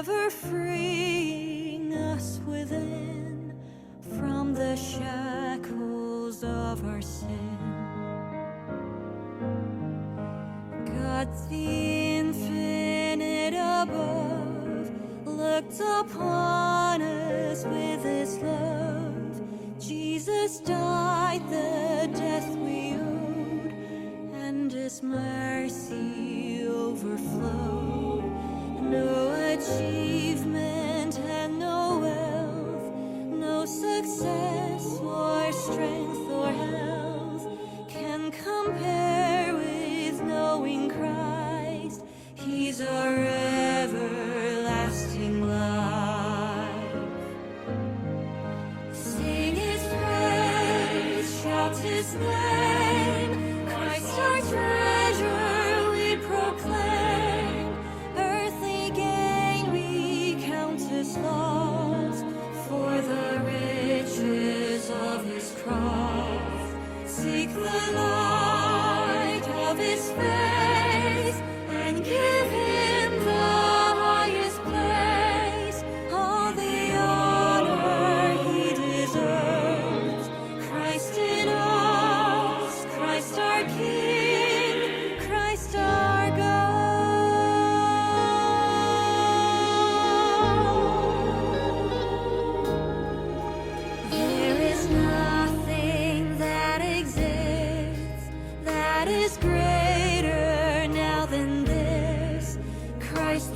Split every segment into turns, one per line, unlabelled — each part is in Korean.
ever freeing us within from the shackles of our sin. God's infinite above looked upon us with his love. Jesus died the death we owed, and his mercy overflowed achievement and no wealth, no success or strength or health can compare with knowing Christ. He's our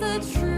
the
truth.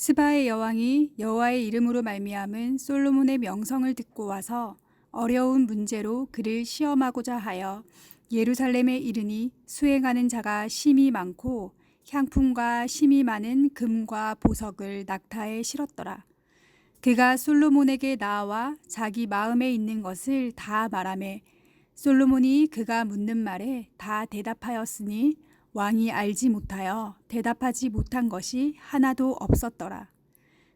스바의 여왕이 여호와의 이름으로 말미암은 솔로몬의 명성을 듣고 와서 어려운 문제로 그를 시험하고자 하여 예루살렘에 이르니 수행하는 자가 심이 많고 향품과 심이 많은 금과 보석을 낙타에 실었더라.
그가 솔로몬에게 나와 자기 마음에 있는 것을 다 말하매 솔로몬이 그가 묻는 말에 다 대답하였으니 왕이 알지 못하여 대답하지 못한 것이 하나도 없었더라.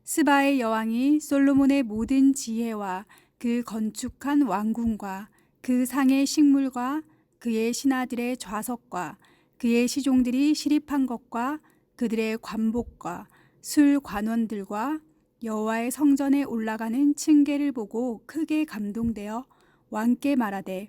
스바의 여왕이 솔로몬의 모든 지혜와 그 건축한 왕궁과 그 상의 식물과 그의 신하들의 좌석과 그의 시종들이 시립한 것과 그들의 관복과 술 관원들과 여호와의 성전에 올라가는 층계를 보고 크게 감동되어 왕께 말하되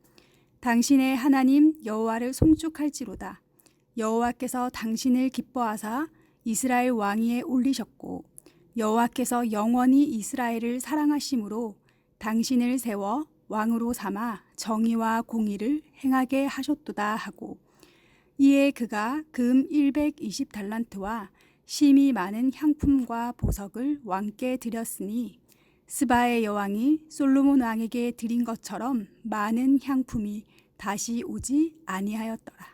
당신의 하나님 여호와를 송축할지로다. 여호와께서 당신을 기뻐하사 이스라엘 왕위에 올리셨고 여호와께서 영원히 이스라엘을 사랑하심으로 당신을 세워 왕으로 삼아 정의와 공의를 행하게 하셨도다 하고 이에 그가 금 120달란트와 심이 많은 향품과 보석을 왕께 드렸으니 스바의 여왕이 솔로몬 왕에게 드린 것처럼 많은 향품이 다시 오지 아니하였더라.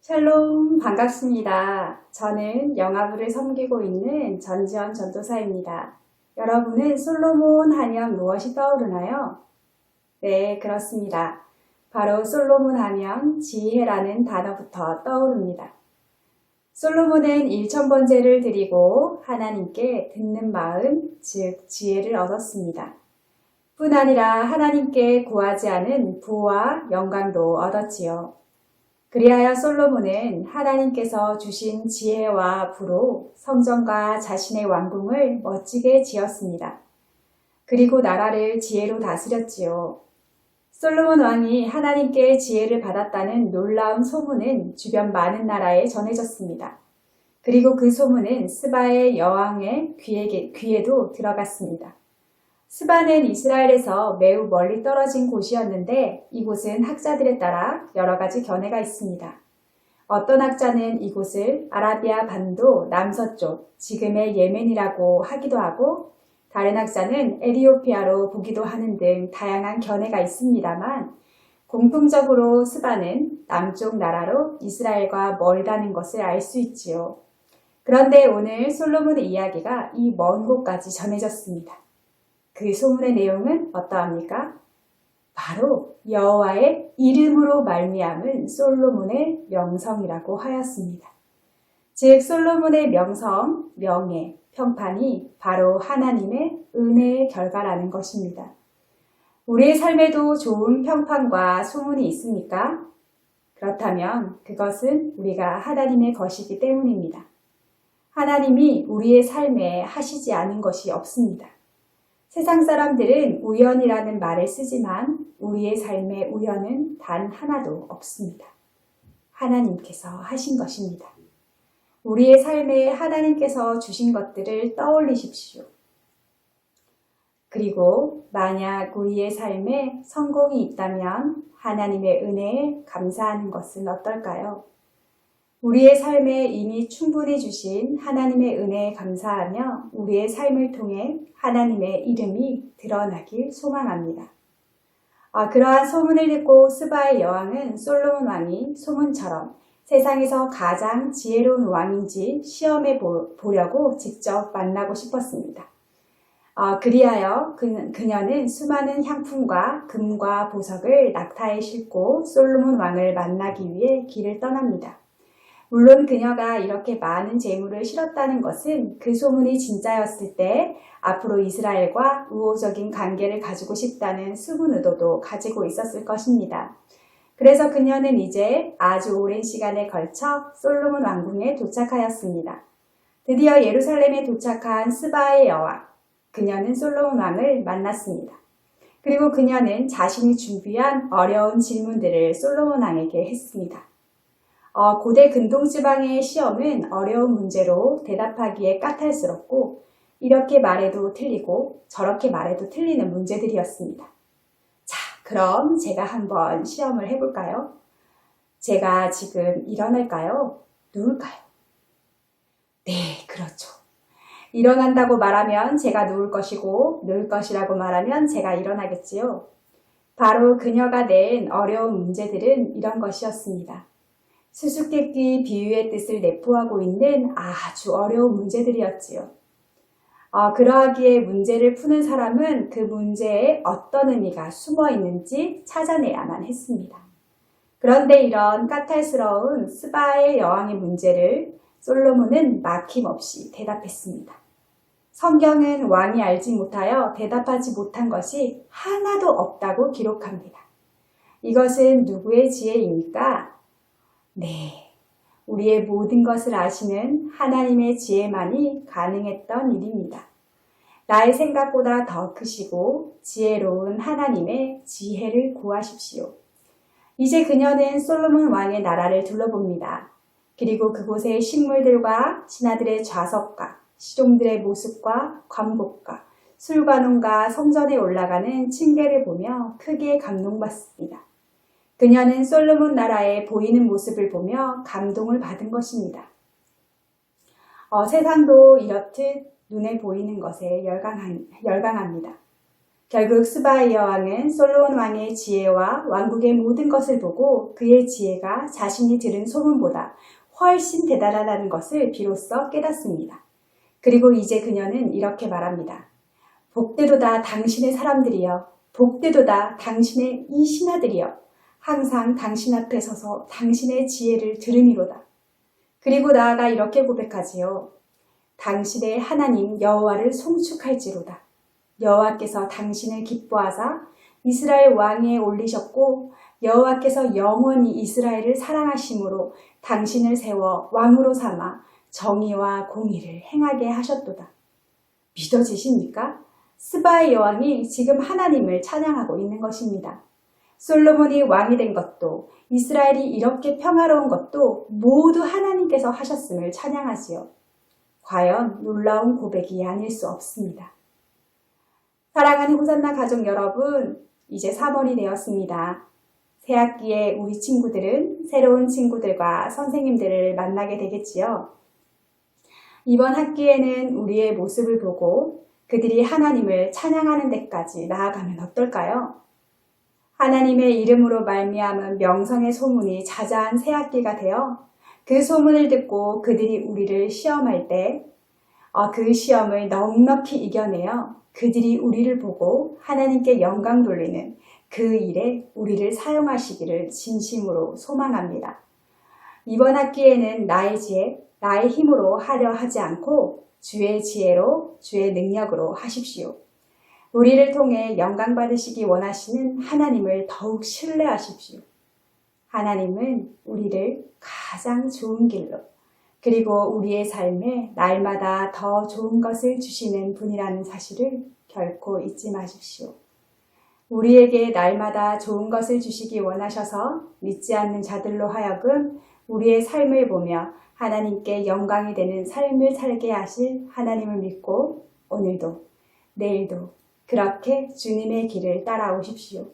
샬롬 반갑습니다. 저는 영화부를 섬기고 있는 전지현 전도사입니다. 여러분은 솔로몬 하면 무엇이 떠오르나요? 네, 그렇습니다. 바로 솔로몬 하면 지혜라는 단어부터 떠오릅니다. 솔로몬은 1천번제를 드리고 하나님께 듣는 마음, 즉 지혜를 얻었습니다. 뿐 아니라 하나님께 구하지 않은 부와 영광도 얻었지요. 그리하여 솔로몬은 하나님께서 주신 지혜와 부로 성전과 자신의 왕궁을 멋지게 지었습니다. 그리고 나라를 지혜로 다스렸지요. 솔로몬 왕이 하나님께 지혜를 받았다는 놀라운 소문은 주변 많은 나라에 전해졌습니다. 그리고 그 소문은 스바의 여왕의 귀에게, 귀에도 들어갔습니다. 스바는 이스라엘에서 매우 멀리 떨어진 곳이었는데 이곳은 학자들에 따라 여러 가지 견해가 있습니다. 어떤 학자는 이곳을 아라비아 반도 남서쪽, 지금의 예멘이라고 하기도 하고 다른 학자는 에리오피아로 보기도 하는 등 다양한 견해가 있습니다만 공통적으로 스바는 남쪽 나라로 이스라엘과 멀다는 것을 알 수 있지요. 그런데 오늘 솔로몬의 이야기가 이 먼 곳까지 전해졌습니다. 그 소문의 내용은 어떠합니까? 바로 여호와의 이름으로 말미암은 솔로몬의 명성이라고 하였습니다. 즉 솔로몬의 명성, 명예, 평판이 바로 하나님의 은혜의 결과라는 것입니다. 우리의 삶에도 좋은 평판과 소문이 있습니까? 그렇다면 그것은 우리가 하나님의 것이기 때문입니다. 하나님이 우리의 삶에 하시지 않은 것이 없습니다. 세상 사람들은 우연이라는 말을 쓰지만 우리의 삶의 우연은 단 하나도 없습니다. 하나님께서 하신 것입니다. 우리의 삶에 하나님께서 주신 것들을 떠올리십시오. 그리고 만약 우리의 삶에 성공이 있다면 하나님의 은혜에 감사하는 것은 어떨까요? 우리의 삶에 이미 충분히 주신 하나님의 은혜에 감사하며 우리의 삶을 통해 하나님의 이름이 드러나길 소망합니다. 아, 그러한 소문을 듣고 스바의 여왕은 솔로몬 왕이 소문처럼 세상에서 가장 지혜로운 왕인지 시험해 보, 보려고 직접 만나고 싶었습니다. 아, 그리하여 그, 그녀는 수많은 향품과 금과 보석을 낙타에 싣고 솔로몬 왕을 만나기 위해 길을 떠납니다. 물론 그녀가 이렇게 많은 재물을 실었다는 것은 그 소문이 진짜였을 때 앞으로 이스라엘과 우호적인 관계를 가지고 싶다는 수분 의도도 가지고 있었을 것입니다. 그래서 그녀는 이제 아주 오랜 시간에 걸쳐 솔로몬 왕궁에 도착하였습니다. 드디어 예루살렘에 도착한 스바의 여왕. 그녀는 솔로몬 왕을 만났습니다. 그리고 그녀는 자신이 준비한 어려운 질문들을 솔로몬 왕에게 했습니다. 어, 고대 근동 지방의 시험은 어려운 문제로 대답하기에 까탈스럽고 이렇게 말해도 틀리고 저렇게 말해도 틀리는 문제들이었습니다. 자, 그럼 제가 한번 시험을 해볼까요? 제가 지금 일어날까요? 누울까요? 네, 그렇죠. 일어난다고 말하면 제가 누울 것이고, 누울 것이라고 말하면 제가 일어나겠지요. 바로 그녀가 낸 어려운 문제들은 이런 것이었습니다. 수수께끼 비유의 뜻을 내포하고 있는 아주 어려운 문제들이었지요. 어, 그러하기에 문제를 푸는 사람은 그 문제에 어떤 의미가 숨어 있는지 찾아내야만 했습니다. 그런데 이런 까탈스러운 스바의 여왕의 문제를 솔로몬은 막힘없이 대답했습니다. 성경은 왕이 알지 못하여 대답하지 못한 것이 하나도 없다고 기록합니다. 이것은 누구의 지혜입니까? 네. 우리의 모든 것을 아시는 하나님의 지혜만이 가능했던 일입니다. 나의 생각보다 더 크시고 지혜로운 하나님의 지혜를 구하십시오. 이제 그녀는 솔로몬 왕의 나라를 둘러봅니다. 그리고 그곳의 식물들과 신하들의 좌석과 시종들의 모습과 관복과 술관원과 성전에 올라가는 층계를 보며 크게 감동받습니다. 그녀는 솔로몬 나라의 보이는 모습을 보며 감동을 받은 것입니다. 어, 세상도 이렇듯 눈에 보이는 것에 열광한, 열광합니다. 결국 스바이 여왕은 솔로몬 왕의 지혜와 왕국의 모든 것을 보고 그의 지혜가 자신이 들은 소문보다 훨씬 대단하다는 것을 비로소 깨닫습니다. 그리고 이제 그녀는 이렇게 말합니다. 복되도다 당신의 사람들이여, 복되도다 당신의 이 신하들이여, 항상 당신 앞에 서서 당신의 지혜를 들으미로다. 그리고 나아가 이렇게 고백하지요. 당신의 하나님 여호와를 송축할지로다. 여호와께서 당신을 기뻐하사 이스라엘 왕위에 올리셨고 여호와께서 영원히 이스라엘을 사랑하심으로 당신을 세워 왕으로 삼아 정의와 공의를 행하게 하셨도다. 믿어지십니까? 스바의 여왕이 지금 하나님을 찬양하고 있는 것입니다. 솔로몬이 왕이 된 것도 이스라엘이 이렇게 평화로운 것도 모두 하나님께서 하셨음을 찬양하지요. 과연 놀라운 고백이 아닐 수 없습니다. 사랑하는 호산나 가족 여러분, 이제 3월이 되었습니다. 새 학기에 우리 친구들은 새로운 친구들과 선생님들을 만나게 되겠지요. 이번 학기에는 우리의 모습을 보고 그들이 하나님을 찬양하는 데까지 나아가면 어떨까요? 하나님의 이름으로 말미암은 명성의 소문이 자자한 새 학기가 되어 그 소문을 듣고 그들이 우리를 시험할 때, 어, 그 시험을 넉넉히 이겨내어 그들이 우리를 보고 하나님께 영광 돌리는 그 일에 우리를 사용하시기를 진심으로 소망합니다. 이번 학기에는 나의 지혜, 나의 힘으로 하려 하지 않고 주의 지혜로, 주의 능력으로 하십시오. 우리를 통해 영광 받으시기 원하시는 하나님을 더욱 신뢰하십시오. 하나님은 우리를 가장 좋은 길로 그리고 우리의 삶에 날마다 더 좋은 것을 주시는 분이라는 사실을 결코 잊지 마십시오. 우리에게 날마다 좋은 것을 주시기 원하셔서 믿지 않는 자들로 하여금 우리의 삶을 보며 하나님께 영광이 되는 삶을 살게 하실 하나님을 믿고 오늘도 내일도 그렇게 주님의 길을 따라오십시오.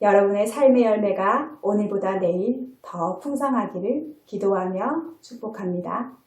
여러분의 삶의 열매가 오늘보다 내일 더 풍성하기를 기도하며 축복합니다.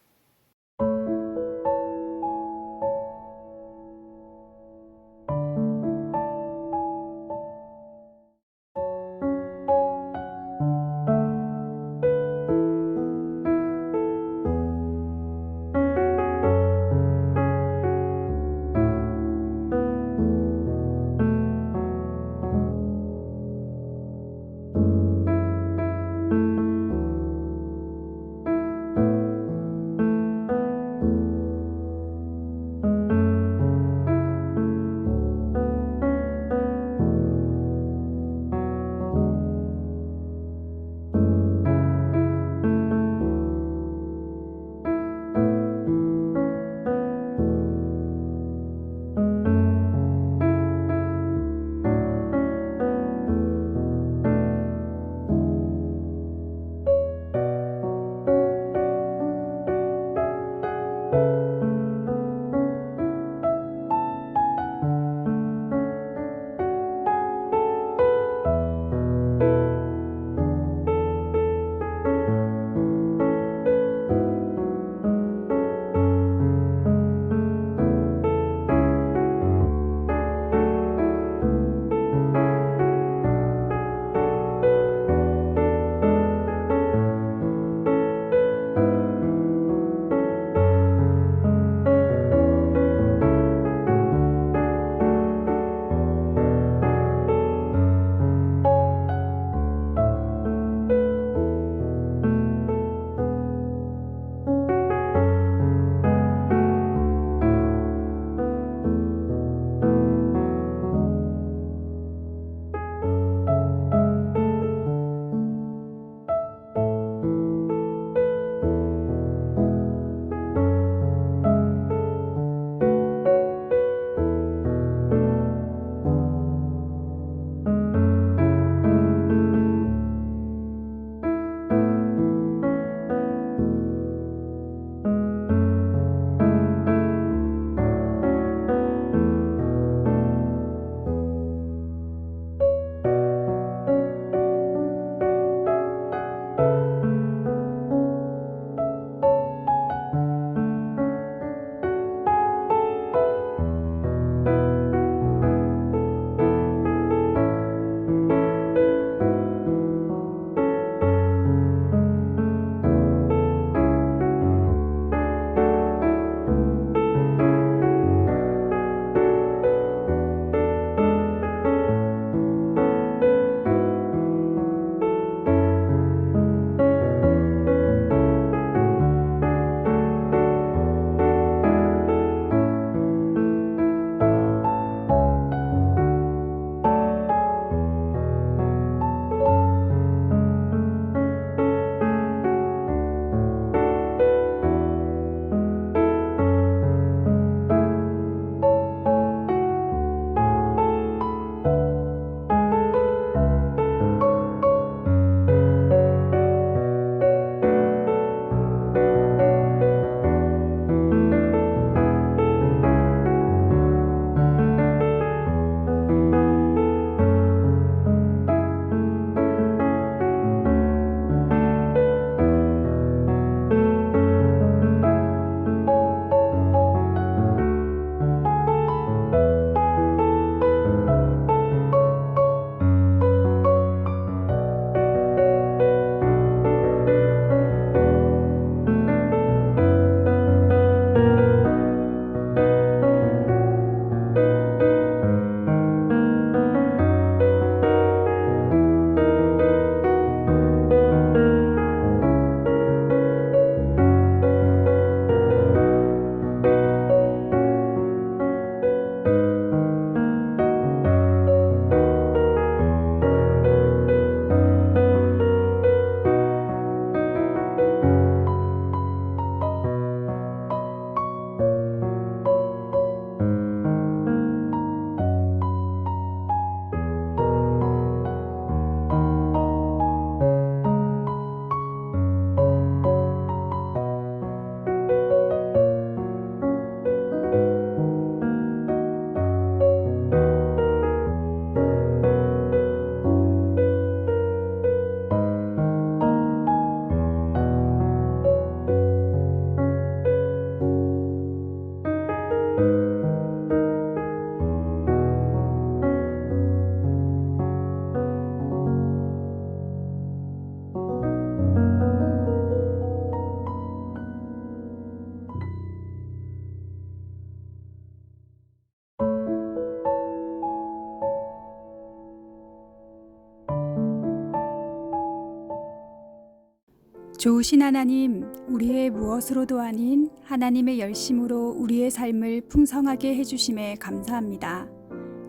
좋으신 하나님, 우리의 무엇으로도 아닌 하나님의 열심으로 우리의 삶을 풍성하게 해주심에 감사합니다.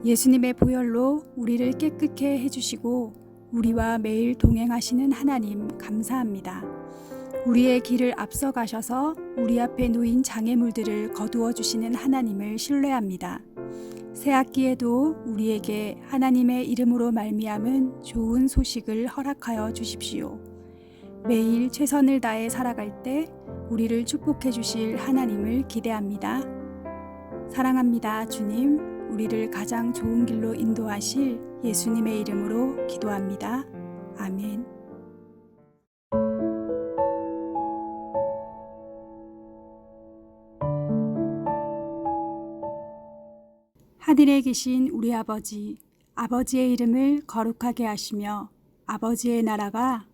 예수님의 보혈로 우리를 깨끗게 해주시고 우리와 매일 동행하시는 하나님 감사합니다. 우리의 길을 앞서 가셔서 우리 앞에 놓인 장애물들을 거두어 주시는 하나님을 신뢰합니다. 새 학기에도 우리에게 하나님의 이름으로 말미암은 좋은 소식을 허락하여 주십시오. 매일 최선을 다해 살아갈 때 우리를 축복해 주실 하나님을 기대합니다. 사랑합니다, 주님. 우리를 가장 좋은 길로 인도하실 예수님의 이름으로 기도합니다. 아멘. 하늘에 계신 우리 아버지, 아버지의 이름을 거룩하게 하시며 아버지의 나라가